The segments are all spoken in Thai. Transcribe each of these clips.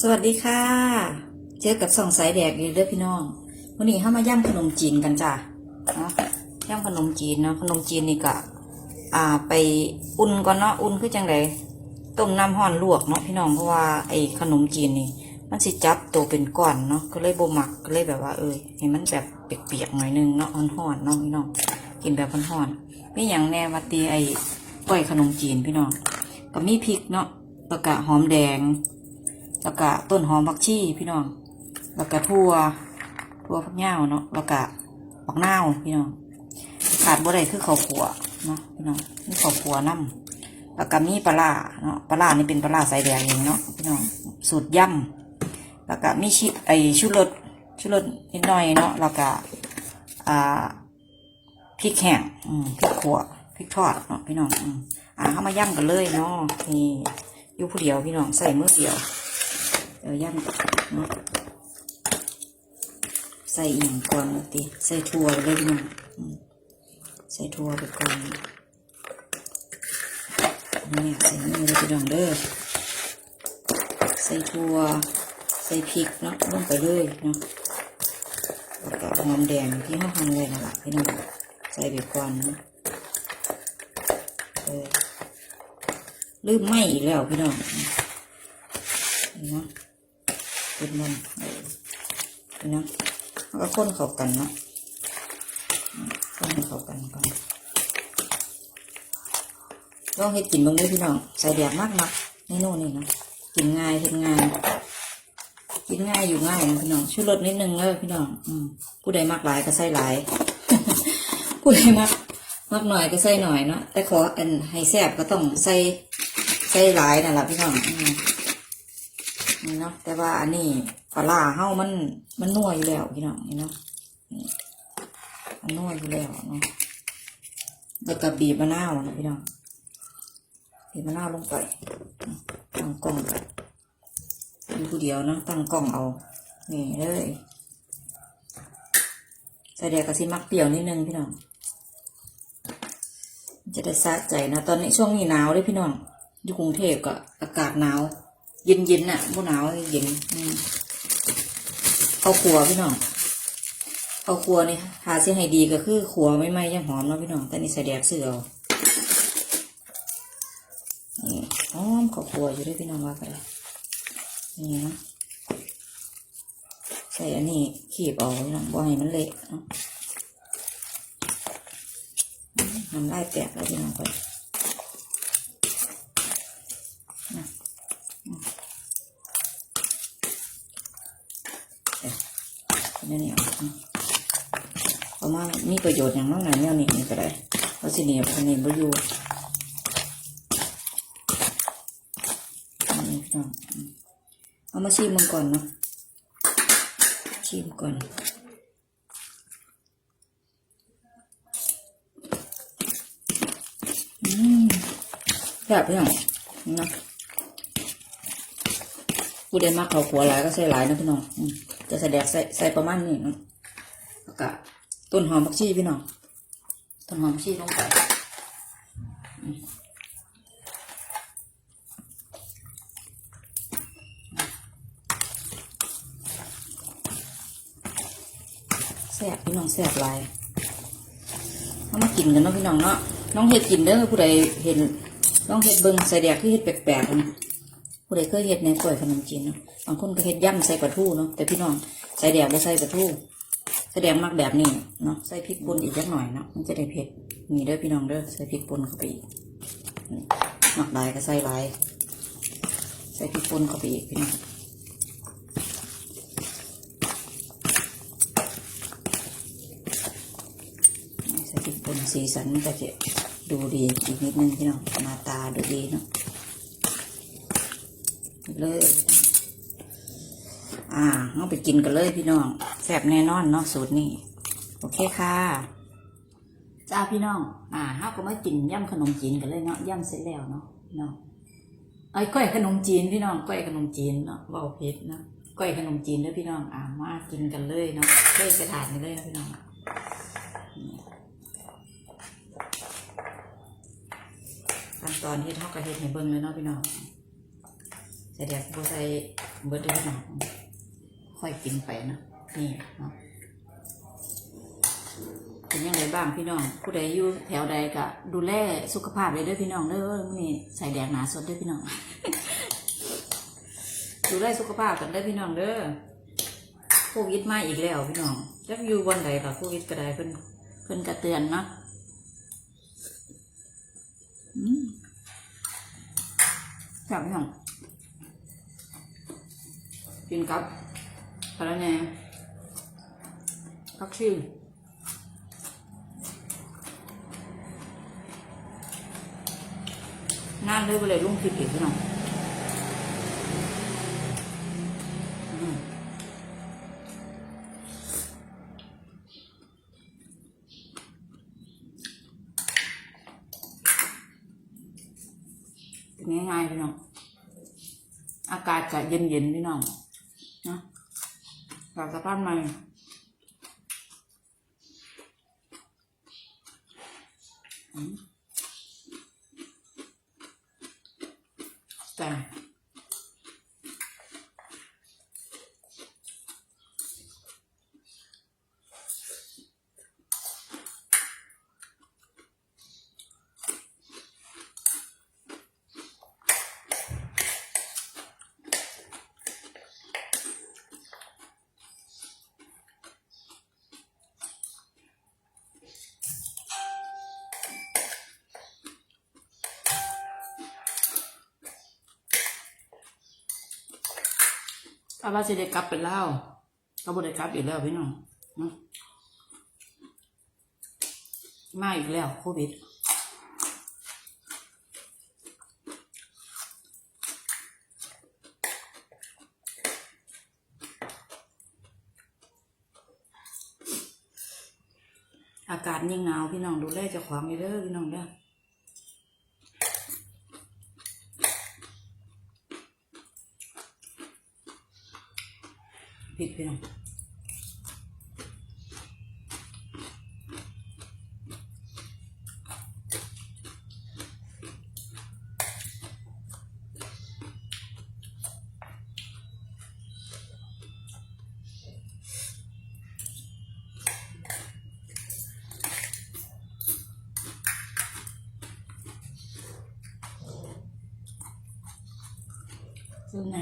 สวัสดีค่ะ เจอกับส่องสายแดกเลยเด้อพี่น้องวันนี้เข้ามาย่ำขนมจีนกันจ้ะเนาะย่ำขนมจีนเนาะขนมจีนนี่ก็อ่าไปอุ่นก่อนเนาะอุ่นคือจังไดต้มน้ำห้อนลวกเนาะพี่น้องเพราะว่าไอ้ขนมจีนนี่ มันสิจับตัวเป็นก้อนเนาะก็เลยบ่มักก็เลยแบบว่าเออให้มันแบบเปียกๆหน่อยนึงเนาะห่อนๆเนาะพี่น้องกินแบบห่อนๆมีอย่างแน่มาตีไอ้ก้อยขนมจีนพี่น้องก็มีพริกเนาะแล้วก็หอมแดง แล้วก็ต้นหอมผักชีพี่น้อง แล้วก็ทั่วทั่วผักเหย้าเนาะ แล้วก็ผักนาพี่น้อง ขาดบ่ได้คือข้าวขัวเนาะพี่น้องนี่ข้าวขัวน้ำแล้วก็มีปลาร้าเนาะ ปลาร้านี่เป็นปลาร้าสายแดงเองเนาะพี่น้อง สูตรย่ำแล้วก็มีชิไอชูรสชูรสนิดหน่อยเนาะ แล้วก็อ่าพริกแห้งพริกขัวพริกทอดเนาะพี่น้อง อ่าเข้ามาย่ำกันเลยเนาะนี่อยู่ผู้เดียวพี่น้องใส่มือเดียว เดี๋ยวย่ำเนาะใส่อีกก่อนติใส่ถั่วไปเลยพี่น้องใส่ถั่วไปก่อนนี่ใส่นี่เลยพี่น้องเด้อใส่ถั่วใส่พริกเนาะลงไปเลยเนาะแล้วก็หอมแดงที่ห้าหั่นไว้นั่นแหละพี่น้องใส่ไปก่อนเนาะลืมไหมอีกแล้วพี่น้องเนาะ เป็นมันเออนะแล้วก็ค้นเข้ากันเนาะค้นเข้ากันก่อนลองให้กินบ้างด้วยพี่น้องใส่แดดมากมักในโน่นนี่นะกินง่ายเห็นง่ายกินง่ายอยู่ง่ายนะพี่น้องช่วยลดนิดนึงเลยพี่น้องอืมผู้ใดมากหลายก็ใส่หลาย ผู้ใดมากมากหน่อยก็ใส่หน่อยเนาะแต่ขออันให้แซ่บก็ต้องใส่ใส่หลายนั่นแหละพี่น้องอ นี่เนาะแต่ว่าอันนี้ปลาร้าเฮามันมันนัวอยู่แล้วพี่น้องนี่เนาะมันนัวอยู่แล้วเนาะแล้วก็บีบมะนาวนะพี่น้องบีบมะนาวลงไปตั้งกล้องอยู่ผู้เดียวนะตั้งกล้องเอานี่เลยใส่แดกกะสิมักเปรี้ยวนิดนึงพี่น้องจะได้สะใจนะ ตอนนี้ช่วงนี้หนาวเลยพี่น้องอยู่กรุงเทพก็อากาศหนาว เย็นเย็นๆน่ะบ่หนาวเย็นอืมข้าวครัวพี่น้องข้าขัวนี่หาเสิให้ดีก็คือครัวไม่ไหม้ยังหอมเนาะพี่น้องแต่นี่ใส่แดกเสือเอาหอมข้าวขัวอยู่ด้วยพี่น้องว่ากันเลยนี่นะใส่อันนี้ขีบเอาพี่น้องบ่ให้มันเละเนาะอืมน้ำลายแตกแล้วพี่น้องไป นี่นี่เอาเพราะว่ามี ประโยชน์อย่างมากนะเนี่ยนี่นี่ก็ได้เพราะสิเนี่ยพันนี้บ่อยู่เอามาชิมมันก่อนเนาะชิมก่อนอืมแบบพี่น้องนะผู้ใดมักเขาขัวหลายก็ใส่หลายนะพี่น้องจะใส่แดกใส่ใส่ประมาณนี้เนาะ ต้นหอมผักชีพี่น้องต้นหอมผักชีลงไปแซ่บพี่น้องแซ่บลายเอามากินกันเนาะพี่น้องเนาะน้องเห็ดกินเด้อผู้ใดเห็นน้องเห็ดเบิ่งใส่แดกที่เห็ดแปลกๆนะผู้ใดเคยเฮ็ดในกล้วยขนมจีนเนาะบางคนก็เฮ็ดย่ำใส่ปลาทูเนาะแต่พี่น้องใส่แดงบ่ใส่ปลาทู ใส่แดงมักแบบนี้เนาะใส่พริกป่นอีกจักหน่อยเนาะมันจะได้เผ็ดนี่เด้อพี่น้องเด้อใส่พริกป่นเข้าไปอีกนี่มักหลายก็ใส่หลายใส่พริกป่นเข้าไปอีกพี่น้องใส่พริกป่นสีสันมันก็จะดูดีอีกนิดนึงพี่น้องหน้าตาดูดีเนาะเลย อ่าเอาไปกินกันเลยพี่น้องแซ่บแน่นอนเนาะสูตรนี้ โอเคค่ะจ้าพี่น้อง อ่าเฮาก็มากินย่ำขนมจีนกันเลยเนาะย่ำเสร็จแล้วเนาะพี่น้องไอ้ก้อยขนมจีนพี่น้องก้อยขนมจีนเนาะเบาเผ็ดเนาะก้อยขนมจีนเด้อพี่น้อง อ่ามากินกันเลยเนาะเทใส่ถาดนี่เลยนะพี่น้องขั้นตอนที่เท่ากับเฮ็ดให้เบิ่งเลยเนาะพี่น้องใส่แดกบัใส่เบิดเด้อพี่น้อง ค่อยกินไปนะนี่เนาะเป็นยังไงบ้างพี่น้อง ผู้ใดอยู่แถวใดก็ดูแลสุขภาพเลยด้อพี่น้องเด้อนี่ใส่แดงหนาสดด้อพี่น้อง ดูแลสุขภาพกันเด้พี่น้องเด้อโควิดมาอีกแล้วพี่น้องจักอยู่วันใดล่ะโควิดก็ได้เพิ่นเพิ่นกระเตือนเนาะอืมจับพี่น้องกินกับ อะไรแหน่ผักชีน่าเลยไปเลยลุงคิดอีกพี่น้องอืมง่ายๆพี่น้อง อากาศจะเย็นๆพี่น้อง จากสะพานใหม่อืมแต่ ถ้าว่าจะได้กลับไปเล่าวก็บ่ได้กลับอีกแล้วพี่น้องมาอีกแล้วโควิดอากาศยิ่งหนาวพี่น้องดูแลเจ้าของให้เด้อพี่น้องเด้อ ผิดพี่น้องซึ่งไง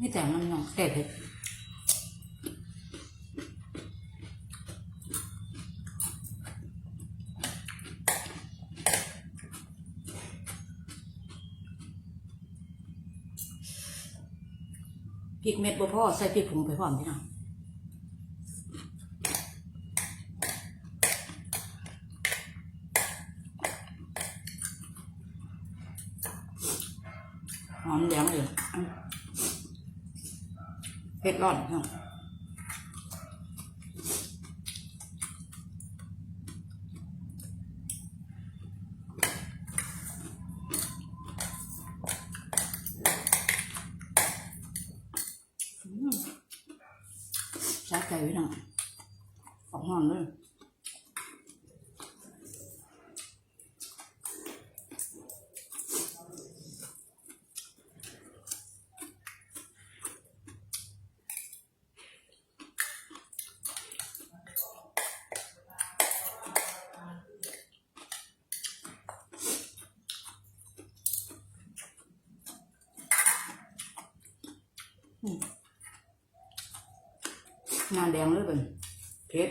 นี่แต่มันหนองแต่เผ็ดพริกเม็ดบ่พอใส่พริกผงไปพร้อมพี่น้องหอมแดงเลยอืม เผ็ดร้อนเนาะอืมสาใจไว้หน่อยออกห้อนเลย งาแดงเลยเป็นเพ็ด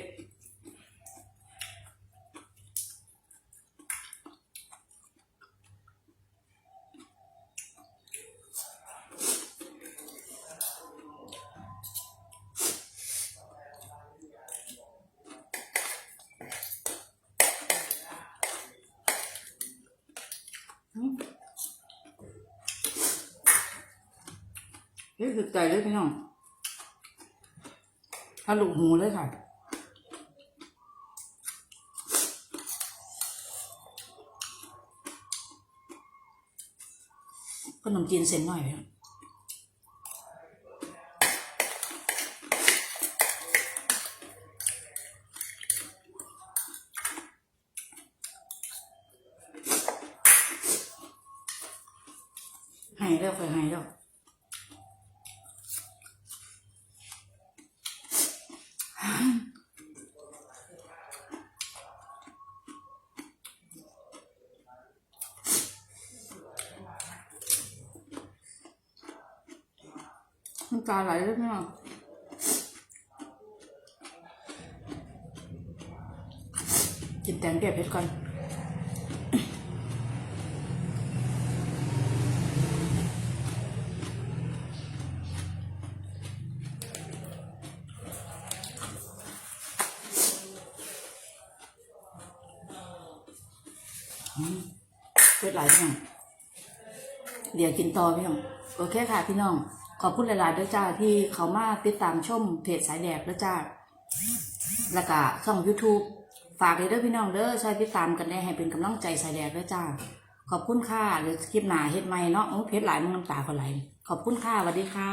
เฮ้ยคือใจเลยพี่น้องถ้าลุกหูเลยค่ะขนมจีนเส้นหน่อยครับ ให้แล้วค่อยให้แล้วน้ำตาไหลเลยพี่น้องกินแตงแก้เผ็ดก่อนเผ็ดหลายพี่น้องเดี๋ยวกินต่อพี่น้อง โอเคค่ะพี่น้อง ขอบคุณหลายๆด้วยจ้าที่เขามาติดตามชมเพจสายแดกด้วยจ้าแล้วก็ช่อง YouTube ฝากเลยด้อพี่น้องเด้อช่วยติดตามกันได้ให้เป็นกำลังใจสายแดกด้วยจ้า ขอบคุณค่ะหรือคลิปหนาเฮ็ดไหม่เนาะโอ้เพจหลายมึงน้ำตาคนไหลขอบคุณค่ะสวัสดีค่ะ